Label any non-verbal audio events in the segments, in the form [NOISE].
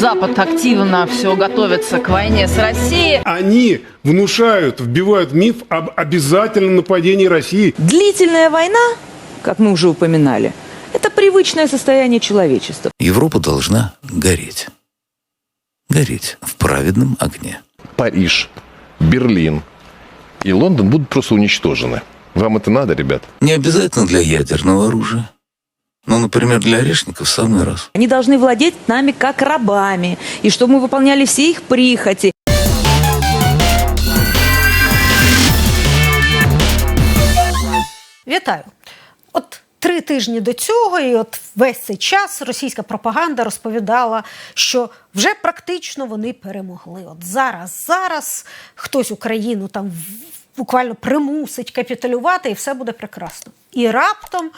Запад активно все готовится к войне с Россией. Они внушают, вбивают миф об обязательном нападении России. Длительная война, как мы уже упоминали, это привычное состояние человечества. Европа должна гореть. Гореть в праведном огне. Париж, Берлин и Лондон будут просто уничтожены. Вам это надо, ребят? Не обязательно для ядерного оружия. Но, например, для орешников в самый раз. Они должны владеть нами как рабами, и чтобы мы выполняли все их прихоти. Вітаю. От три тижні до цього, і от весь цей час російська пропаганда розповідала, що вже практично вони перемогли. От зараз, зараз хтось Україну там в- буквально примусить капітулювати, і все буде прекрасно. І раптом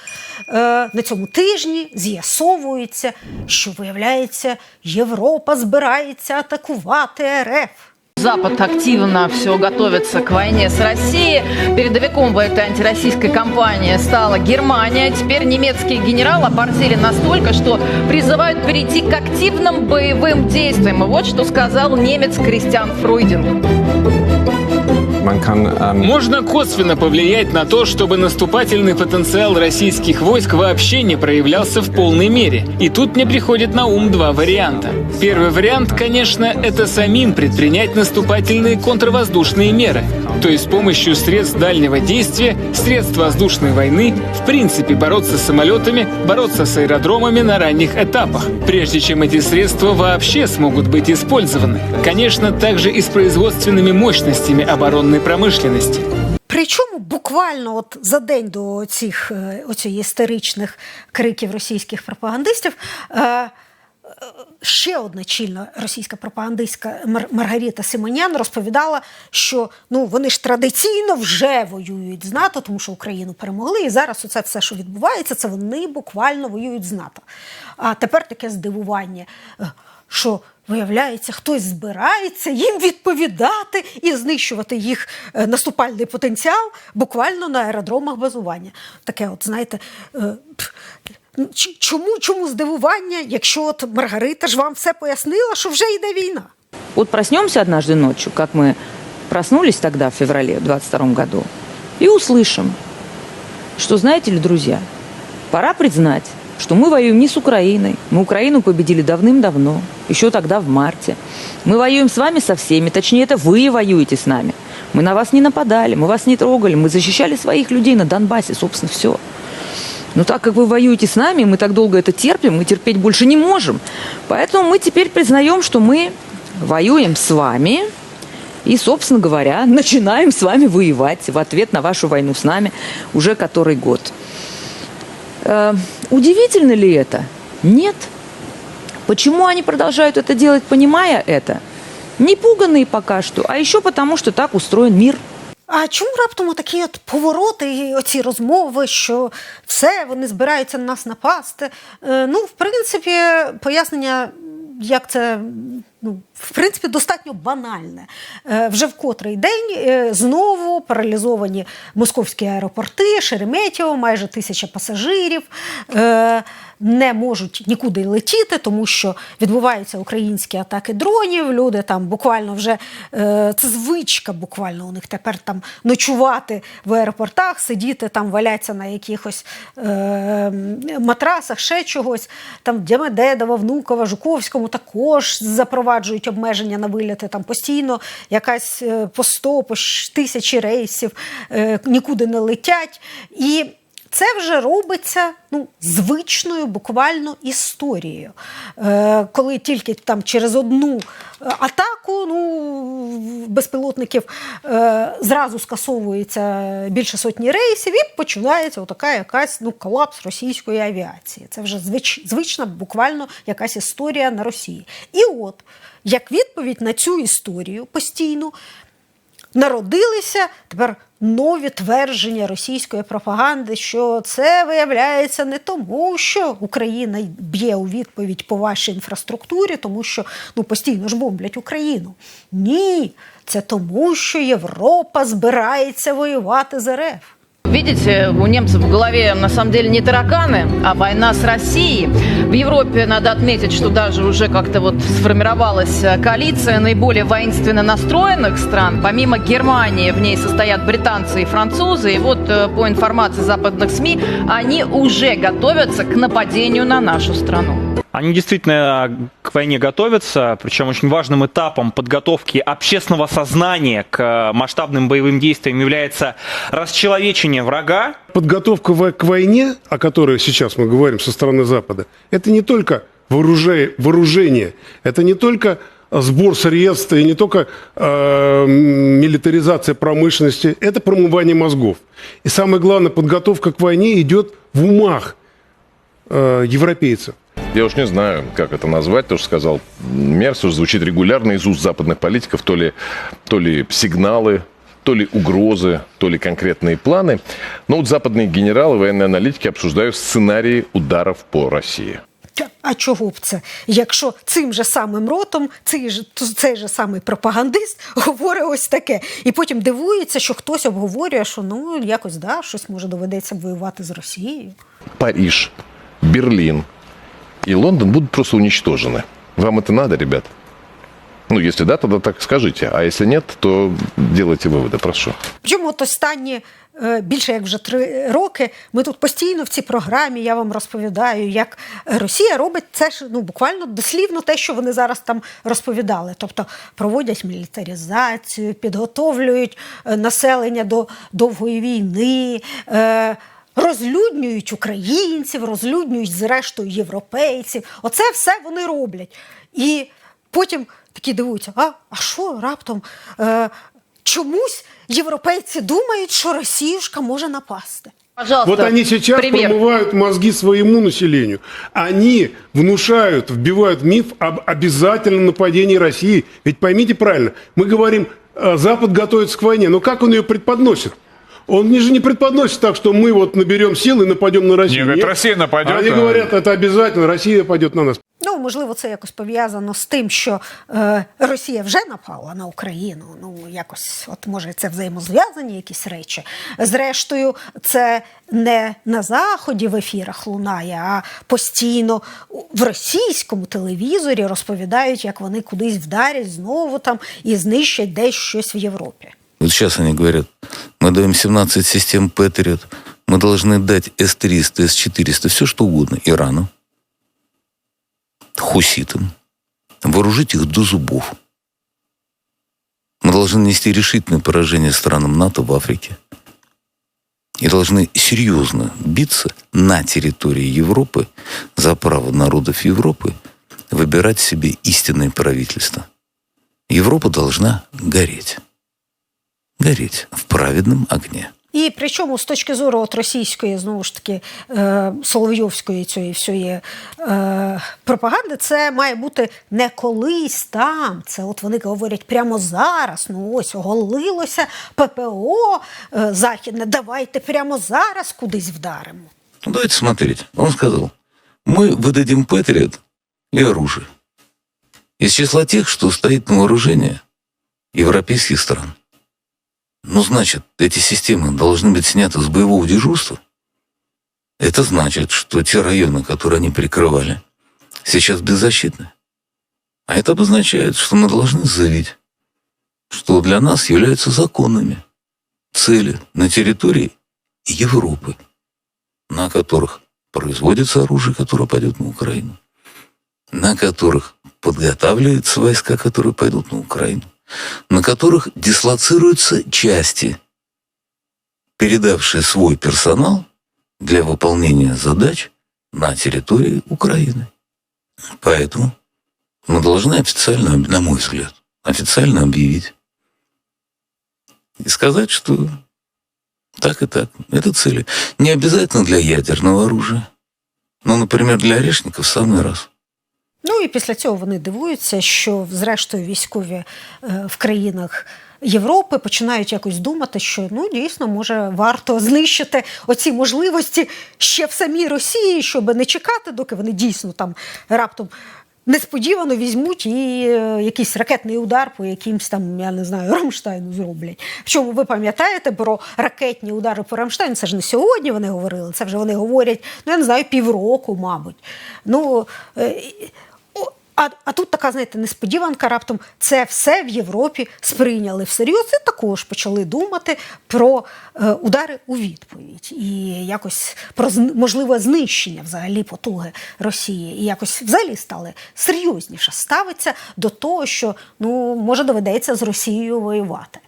е, на цьому тижні з'ясовується, що виявляється, Європа збирається атакувати РФ. Запад активно все готовится к войне с Россией. Передовиком в этой антироссийской кампании стала Германия. Теперь немецкие генералы оборзели настолько, что призывают перейти к активным боевым действиям. И вот что сказал немец Кристиан Фройдинг. Ähm, Можно косвенно повлиять на то, чтобы наступательный потенциал российских войск вообще не проявлялся в полной мере. И тут мне приходит на ум два варианта. Первый вариант, конечно, это самим предпринять наступательные контрвоздушные меры То есть с помощью средств дальнего действия, средств воздушной войны, в принципе бороться с самолетами, бороться с аэродромами на ранних этапах, прежде чем эти средства вообще смогут быть использованы. Конечно, также и с производственными мощностями оборонной промышленности. Причому буквально от за день до цих е, оцієї істеричних криків російських пропагандистів. Е, е, Ще одна чільна російська пропагандистка Мар- Маргарита Симонян розповідала, що ну вони ж традиційно вже воюють з НАТО, тому що Україну перемогли, і зараз оце все, що відбувається, це вони буквально воюють з НАТО. А тепер таке здивування, е, що виявляється, хтось збирається їм відповідати і знищувати їх е, наступальний потенціал буквально на аеродромах базування. Таке, от знаєте. Чому, чому здивування, якщо от Маргарита ж вам все пояснила, що вже йде війна? Вот проснемся однажды ночью, как мы проснулись тогда в феврале в 22 году, и услышим, что, знаете ли, друзья, пора признать, что мы воюем не с Украиной. Мы Украину победили давным-давно, еще тогда в марте. Мы воюем с вами со всеми, точнее, это вы воюете с нами. Мы на вас не нападали, мы вас не трогали, мы защищали своих людей на Донбассе, собственно, все. Но так как вы воюете с нами, мы так долго это терпим, мы терпеть больше не можем. Поэтому мы теперь признаем, что мы воюем с вами и, собственно говоря, [LAUGHS] начинаем с вами воевать в ответ на вашу войну с нами уже который год. Э, удивительно ли это? Нет. Почему они продолжают это делать, понимая это? Не пуганные пока что, а еще потому, что так устроен мир. А чому раптом такі от повороти і оці розмови, що все, вони збираються на нас напасти? Е, ну, в принципі, пояснення, як це. Ну, в принципі, достатньо банальне. Е, вже в котрий день е, знову паралізовані московські аеропорти, Шереметьєво, майже тисяча пасажирів е, не можуть нікуди летіти, тому що відбуваються українські атаки дронів. Люди там буквально вже це звичка, буквально у них тепер там ночувати в аеропортах, сидіти там, валяться на якихось матрасах, ще чогось. Там Дямедедова, Внукова, Жуковському також запроваджують обмеження на виліти. Там постійно якась е, по 100, по тисячі рейсів е, нікуди не летять. І це вже робиться ну, звичною буквально історією. Е, коли тільки там через одну атаку ну, безпілотників е, зразу скасовується більше сотні рейсів, і починається отака якась ну, колапс російської авіації. Це вже звич, звична буквально якась історія на Росії. І от, як відповідь на цю історію постійну, народилися тепер нові твердження російської пропаганди, що це виявляється не тому, що Україна б'є у відповідь по вашій інфраструктурі, тому що ну постійно ж бомблять Україну. Ні, це тому, що Європа збирається воювати з РФ. Видите, у немцев в голове на самом деле не тараканы, а война с Россией. В Европе надо отметить, что даже уже как-то вот сформировалась э, коалиция наиболее воинственно настроенных стран. Помимо Германии в ней состоят британцы и французы. И вот э, по информации западных СМИ, они уже готовятся к нападению на нашу страну. Они действительно к войне готовятся, причем очень важным этапом подготовки общественного сознания к э, масштабным боевым действиям является расчеловечение врага. Подготовка к войне, о которой сейчас мы говорим со стороны Запада, это не только вооруже- вооружение, это не только сбор средств и не только э, милитаризация промышленности, это промывание мозгов. И самое главное, подготовка к войне идет в умах э, европейцев. Я уж не знаю, как это назвать, то, что сказал Мерс, уже звучит регулярно из уст западных политиков, то ли, то ли сигналы, то ли угрозы, то ли конкретные планы. Но вот западные генералы, военные аналитики обсуждают сценарии ударов по России. Та, А чого б це? Якщо цим же самим ротом цей же, ту- цей же самий пропагандист говорить ось таке. І потім дивується, що хтось обговорює, що ну якось да, щось може доведеться воювати з Росією. Париж, Берлин и Лондон будут просто уничтожены. Вам это надо, ребят? Ну, если да, тогда так скажите. А если нет, то делайте выводы, прошу. Причому от останні е, більше як вже три роки ми тут постійно в цій програмі я вам розповідаю, як Росія робить це ж ну буквально дослівно те, що вони зараз там розповідали. Тобто проводять мілітаризацію, підготовлюють е, населення до довгої війни. Е, Розлюднюють українців, розлюднюють зрештою європейців. Оце все вони роблять. І потім такі дивуються: а, а що раптом? Е, чомусь європейці думають, що Росіюшка може напасти. Пожалуйста, Вот они сейчас пример. промывают мозги своему населению. Они внушают, вбивают миф об обязательном нападении России. Ведь поймите правильно, мы говорим, э, Запад готовится к войне, но как он ее предподносит? Он не же не предподносит так, что мы вот наберем сил и нападем на Россию. Не, говорит, Россия нападет, Они а- говорят, это обязательно, Россия нападет на нас. Ну, можливо, це якось пов'язано з тим, що е, Росія вже напала на Україну. Ну, якось, от може, це взаємозв'язані якісь речі. Зрештою, це не на заході в ефірах лунає, а постійно в російському телевізорі розповідають, як вони кудись вдарять знову там і знищать десь щось в Європі. Вот сейчас они говорят, мы даем 17 систем Патриот, мы должны дать С-300, С-400, все что угодно Ирану, хуситам, вооружить их до зубов. Мы должны нести решительное поражение странам НАТО в Африке. И должны серьезно биться на территории Европы за право народов Европы выбирать себе истинное правительство. Европа должна гореть. Гореть в праведном огне. І причому з точки зору от російської, знову ж таки, е, Соловйовської цієї всієї е, пропаганди, це має бути не колись там. Це от вони говорять прямо зараз. Ну ось оголилося ППО е, Західне. Давайте прямо зараз кудись вдаримо. Ну, давайте смотреть. Он сказал, мы выдадим Патриот и оружие. Из числа тех, что стоит на вооружении европейских стран. Ну, значит, эти системы должны быть сняты с боевого дежурства. Это значит, что те районы, которые они прикрывали, сейчас беззащитны. А это обозначает, что мы должны заявить, что для нас являются законными цели на территории Европы, на которых производится оружие, которое пойдет на Украину, на которых подготавливаются войска, которые пойдут на Украину, на которых дислоцируются части, передавшие свой персонал для выполнения задач на территории Украины. Поэтому мы должны официально, на мой взгляд, официально объявить и сказать, что так и так. Это цели. Не обязательно для ядерного оружия. Но, например, для орешников в самый раз. Ну і після цього вони дивуються, що зрештою військові е, в країнах Європи починають якось думати, що ну дійсно може варто знищити оці можливості ще в самій Росії, щоб не чекати, доки вони дійсно там раптом несподівано візьмуть і е, якийсь ракетний удар по якимсь там, я не знаю, Рамштайну зроблять. Причому ви пам'ятаєте про ракетні удари по Рамштайну? Це ж не сьогодні вони говорили, це вже вони говорять, ну я не знаю, півроку, мабуть. Ну, е, а, а тут така, знаєте, несподіванка раптом це все в Європі сприйняли всерйоз і також почали думати про е, удари у відповідь і якось про можливе знищення взагалі потуги Росії. І якось взагалі стали серйозніше ставитися до того, що ну, може доведеться з Росією воювати.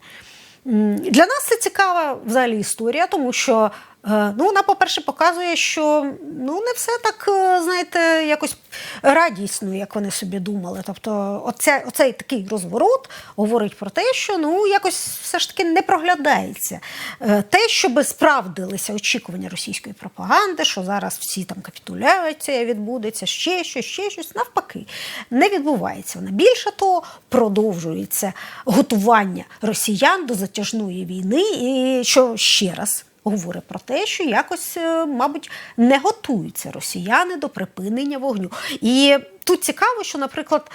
Для нас це цікава взагалі історія, тому що ну, вона, по-перше, показує, що ну, не все так, е, знаєте, якось радісно, як вони собі думали. Тобто, оця, оцей такий розворот говорить про те, що ну, якось все ж таки не проглядається. Е, Те, щоб справдилися очікування російської пропаганди, що зараз всі там капітуляція відбудеться, ще щось, ще щось, навпаки, не відбувається вона. Більше того, продовжується готування росіян до затяжної війни, і що ще раз. Говорить про те, що якось, е, мабуть, не готуються росіяни до припинення вогню. І тут цікаво, що, наприклад,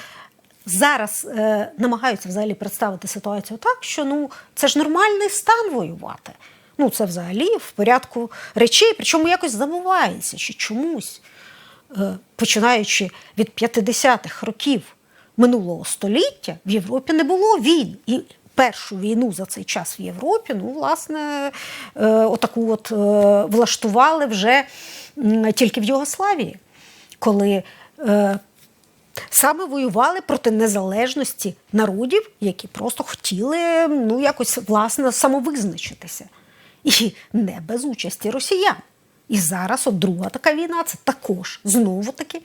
зараз е, намагаються взагалі представити ситуацію так, що ну це ж нормальний стан воювати. Ну, це взагалі в порядку речей, причому якось забувається, що чомусь, е, починаючи від 50-х років минулого століття, в Європі не було війн. І першу війну за цей час в Європі, ну, власне, е, отаку от е, влаштували вже тільки в Югославії, коли е, саме воювали проти незалежності народів, які просто хотіли ну, якось власне самовизначитися. І не без участі росіян. І зараз от друга така війна це також знову таки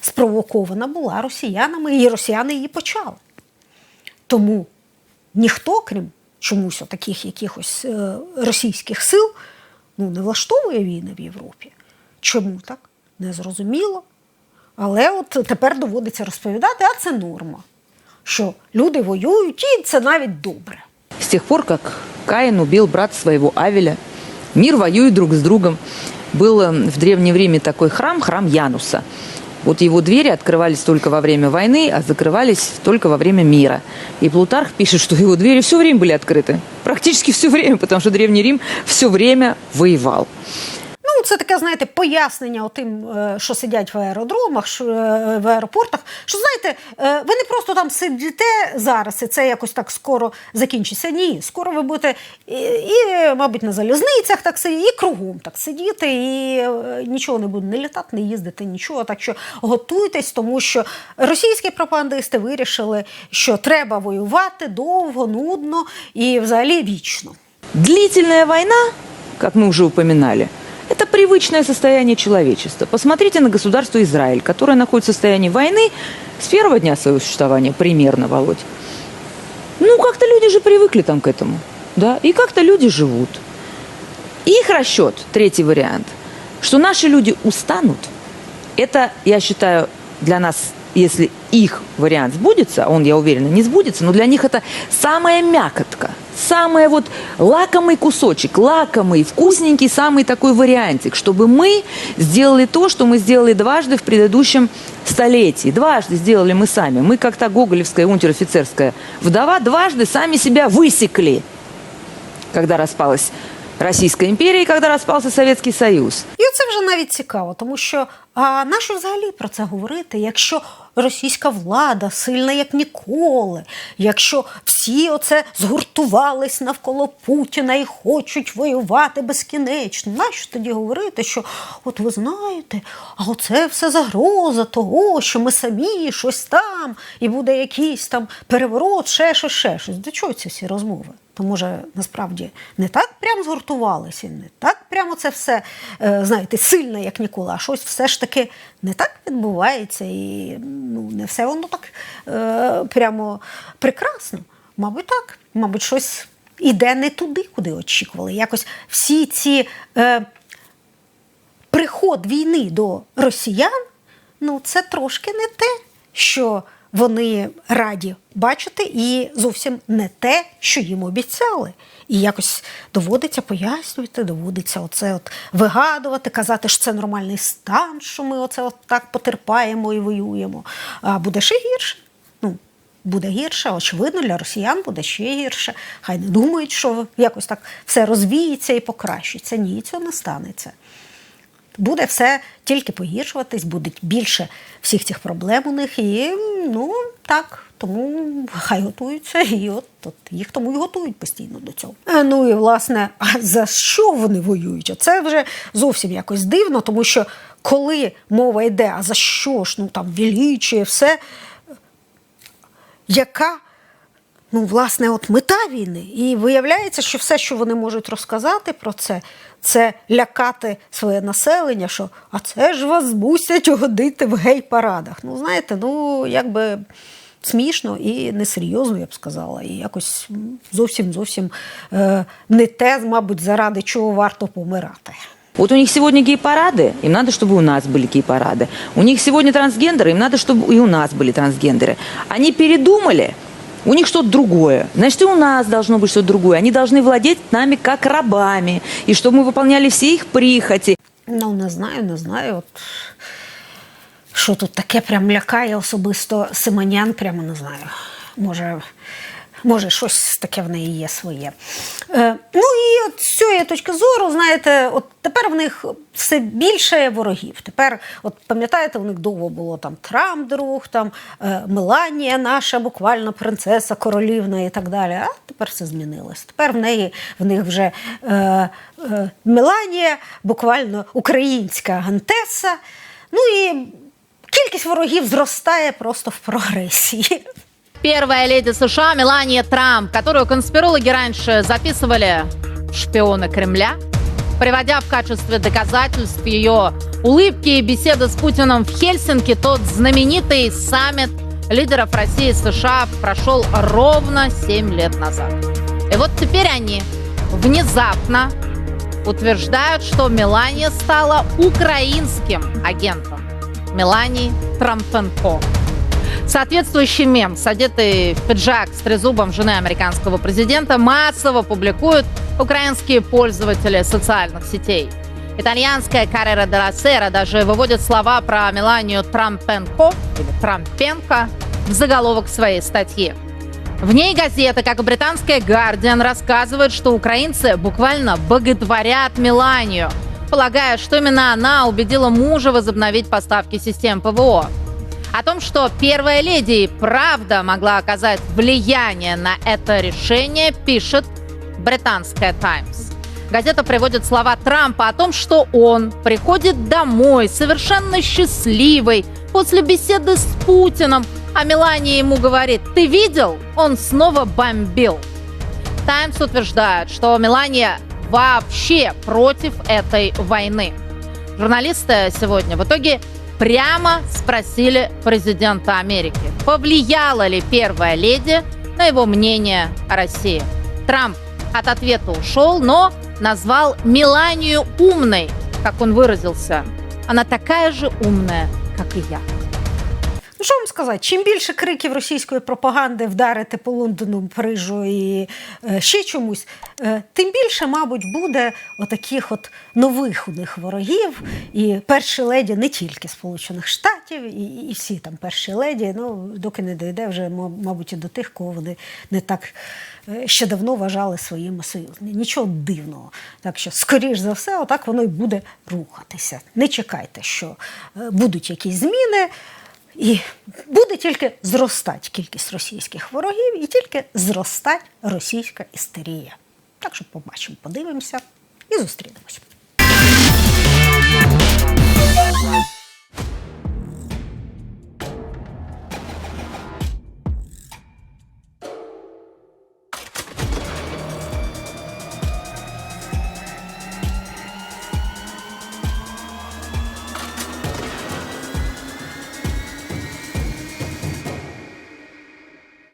спровокована була росіянами, і росіяни її почали. Тому ніхто, крім чомусь таких якихось е, російських сил, ну, не влаштовує війни в Європі. Чому так? Незрозуміло. Але от тепер доводиться розповідати, а це норма. Що люди воюють, і це навіть добре. С тех пор, как Каин убил брата своего Авеля, мир воюет друг с другом. Был э, в Древнем Риме такой храм, храм Януса. Вот его двери открывались только во время войны, а закрывались только во время мира. И Плутарх пишет, что его двери все время были открыты. Практически все время, потому что Древний Рим все время воевал. Ну, це таке, знаєте, пояснення тим, що сидять в аеродромах, що, е, в аеропортах. Що знаєте, е, ви не просто там сидите зараз, і це якось так скоро закінчиться. Ні, скоро ви будете і, і мабуть, на залізницях так сидіти, і кругом так сидіти, і е, нічого не буде не літати, не їздити, нічого. Так що готуйтесь, тому що російські пропагандисти вирішили, що треба воювати довго, нудно і взагалі вічно. Длительная война, как мы уже упоминали, это привычное состояние человечества. Посмотрите на государство Израиль, которое находится в состоянии войны с первого дня своего существования, примерно, Володь. Ну, как-то люди же привыкли там к этому, да, и как-то люди живут. Их расчет, третий вариант, что наши люди устанут, это, я считаю, для нас, если их вариант сбудется, а он, я уверена, не сбудется, но для них это самая мякотка, самый вот лакомый кусочек, лакомый, вкусненький самый такой вариантик, чтобы мы сделали то, что мы сделали дважды в предыдущем столетии. Дважды сделали мы сами. Мы, как та гоголевская унтер-офицерская вдова, дважды сами себя высекли, когда распалась Российская империя и когда распался Советский Союз. І це вже навіть цікаво, тому що а нащо взагалі про це говорити, якщо російська влада сильна як ніколи, якщо всі оце згуртувались навколо Путіна і хочуть воювати безкінечно, нащо тоді говорити, що от ви знаєте, а оце все загроза того, що ми самі щось там, і буде якийсь там переворот, ще щось, ще щось. До чого ці всі розмови? То може насправді не так прям згуртувалися, не так прямо це все, е, знаєте, сильне, як ніколи, а щось все ж таки не так відбувається, і ну, не все воно так е, прямо прекрасно. Мабуть, так. Мабуть, щось іде не туди, куди очікували. Якось всі ці е, приход війни до росіян, ну це трошки не те, що вони раді бачити і зовсім не те, що їм обіцяли. І якось доводиться пояснювати, доводиться оце от вигадувати, казати, що це нормальний стан, що ми оце от так потерпаємо і воюємо. А буде ще гірше. Ну, буде гірше, очевидно, для росіян буде ще гірше. Хай не думають, що якось так все розвіється і покращиться. Ні, цього не станеться. Буде все тільки погіршуватись, буде більше всіх цих проблем у них. І ну так, тому хай готуються, і от, от їх тому і готують постійно до цього. Е, Ну і власне, а за що вони воюють? Це вже зовсім якось дивно, тому що коли мова йде, а за що ж ну там величує все, яка ну, власне, от мета війни. І виявляється, що все, що вони можуть розказати про це, це лякати своє населення, що а це ж вас змусять ходити в гей-парадах. Ну, знаєте, ну якби смішно і несерйозно, я б сказала. І якось м, зовсім зовсім е, не те, мабуть, заради чого варто помирати. Вот у них сегодня гей-парады, им надо, чтобы у нас были гей-парады. У них сегодня трансгендеры, им надо, чтобы и у нас были трансгендеры. Они передумали, у них что-то другое. Значит, и у нас должно быть что-то другое. Они должны владеть нами как рабами, и чтобы мы выполняли все их прихоти. Ну, не знаю, не знаю. От, що тут таке прям лякає особисто Симонян, прямо не знаю. Може, може щось таке в неї є своє. Е, ну і от з цієї точки зору, знаєте, от тепер в них все більше ворогів. Тепер, от пам'ятаєте, у них довго було там Трамп друг, там е, Меланія наша, буквально принцеса, королівна і так далі. А тепер все змінилось. Тепер в неї в них вже е, е, Меланія, буквально українська гантеса. Ну і кількість ворогів зростає просто в прогресії. Первая леди США Мелания Трамп, которую конспирологи раньше записывали шпионы Кремля, приводя в качестве доказательств ее улыбки и беседы с Путиным в Хельсинки, тот знаменитый саммит лидеров России и США прошел ровно 7 лет назад. И вот теперь они внезапно утверждают, что Мелания стала украинским агентом. Мелании Трампенко. Соответствующий мем, одетый в пиджак с трезубом жены американского президента, массово публикуют украинские пользователи социальных сетей. Итальянская Каррера де Сера даже выводит слова про Меланию Трампенко или Трампенко в заголовок своей статьи. В ней газета, как и британская «Гардиан», рассказывает, что украинцы буквально боготворят Меланию, полагая, что именно она убедила мужа возобновить поставки систем ПВО. О том, что первая леди правда могла оказать влияние на это решение, пишет британская «Таймс». Газета приводит слова Трампа о том, что он приходит домой совершенно счастливый после беседы с Путиным, а Мелания ему говорит, ты видел? Он снова бомбил. Таймс утверждает, что Мелания вообще против этой войны. Журналисты сегодня в итоге прямо спросили президента Америки, повлияла ли первая леди на его мнение о России. Трамп от ответа ушел, но назвал Меланию умной, как он выразился. Она такая же умная, как и я. Ну, що вам сказати? Чим більше криків російської пропаганди вдарити по Лондону, Парижу і е, ще чомусь, е, тим більше, мабуть, буде отаких от нових у них ворогів. І перші леді не тільки Сполучених Штатів, і, і всі там перші леді, ну, доки не дійде вже, мабуть, і до тих, кого вони не так е, ще давно вважали своїми союзниками. Нічого дивного. Так що, скоріш за все, отак воно й буде рухатися. Не чекайте, що е, будуть якісь зміни. І буде тільки зростати кількість російських ворогів, і тільки зростати російська істерія. Так що побачимо, подивимося і зустрінемось.